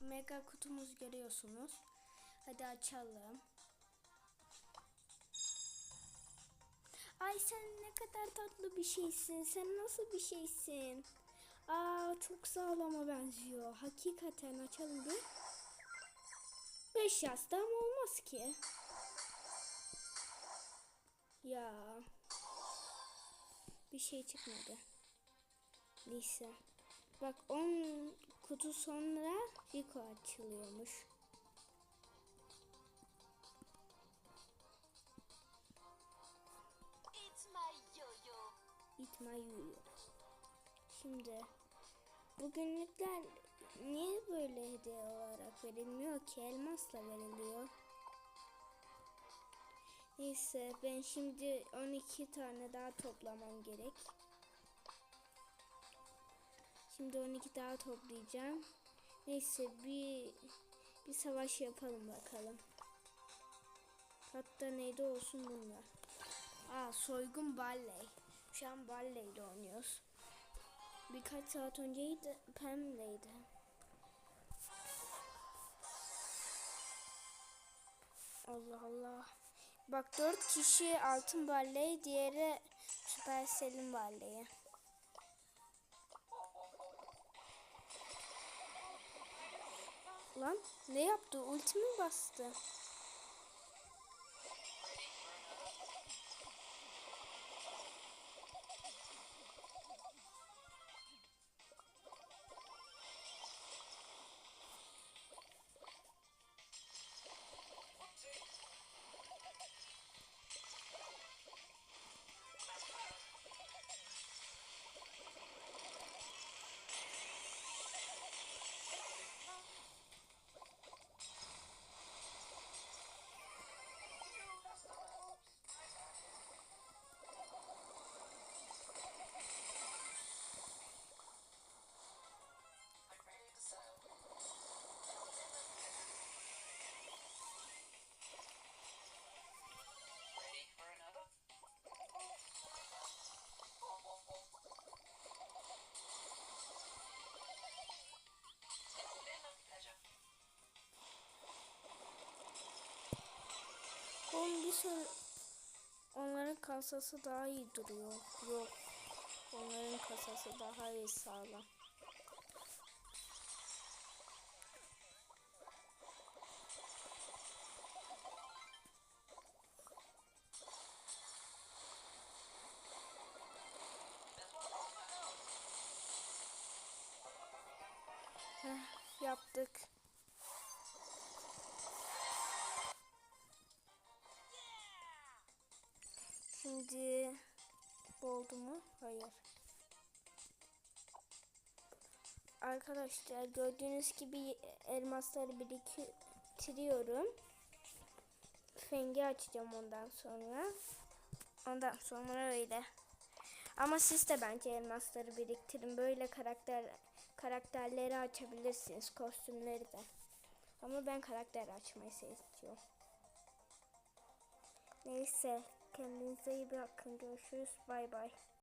mega kutumuz görüyorsunuz. Hadi açalım. Ay sen ne kadar tatlı bir şeysin. Sen nasıl bir şeysin? Aa çok sağlama benziyor. Hakikaten açalım bir. Beş yasta ama olmaz ki. Ya. Bir şey çıkmadı. Neyse. Bak 10 kutu sonra Rico açılıyormuş. İtma yürüyor. Şimdi bugünlükler niye böyle hediye olarak verilmiyor ki? Elmasla veriliyor. Neyse ben şimdi 12 tane daha toplamam gerek. Şimdi 12 daha toplayacağım. Neyse bir bir savaş yapalım bakalım. Hatta neyde olsun bunlar. Aa soygun balley. Şu an balley'de oynuyoruz. Birkaç saat önceydi Pem'leydi. Allah Allah. Bak dört kişi altın balley, diğeri Supercell'in balleyi. Lan ne yaptı? Ulti mi bastı? Bir sürü onların kasası daha iyi duruyor. Yok. Onların kasası daha iyi sağlam. Heh, yaptık. Şimdi oldu mu? Hayır. Arkadaşlar gördüğünüz gibi elmasları biriktiriyorum. Fengi açacağım ondan sonra. Ondan sonra öyle. Ama siz de bence elmasları biriktirin. Böyle karakter karakterleri açabilirsiniz. Kostümleri de. Ama ben karakter açmayı seçiyorum. Neyse. Kendinize iyi bakın. Görüşürüz. Bay bay.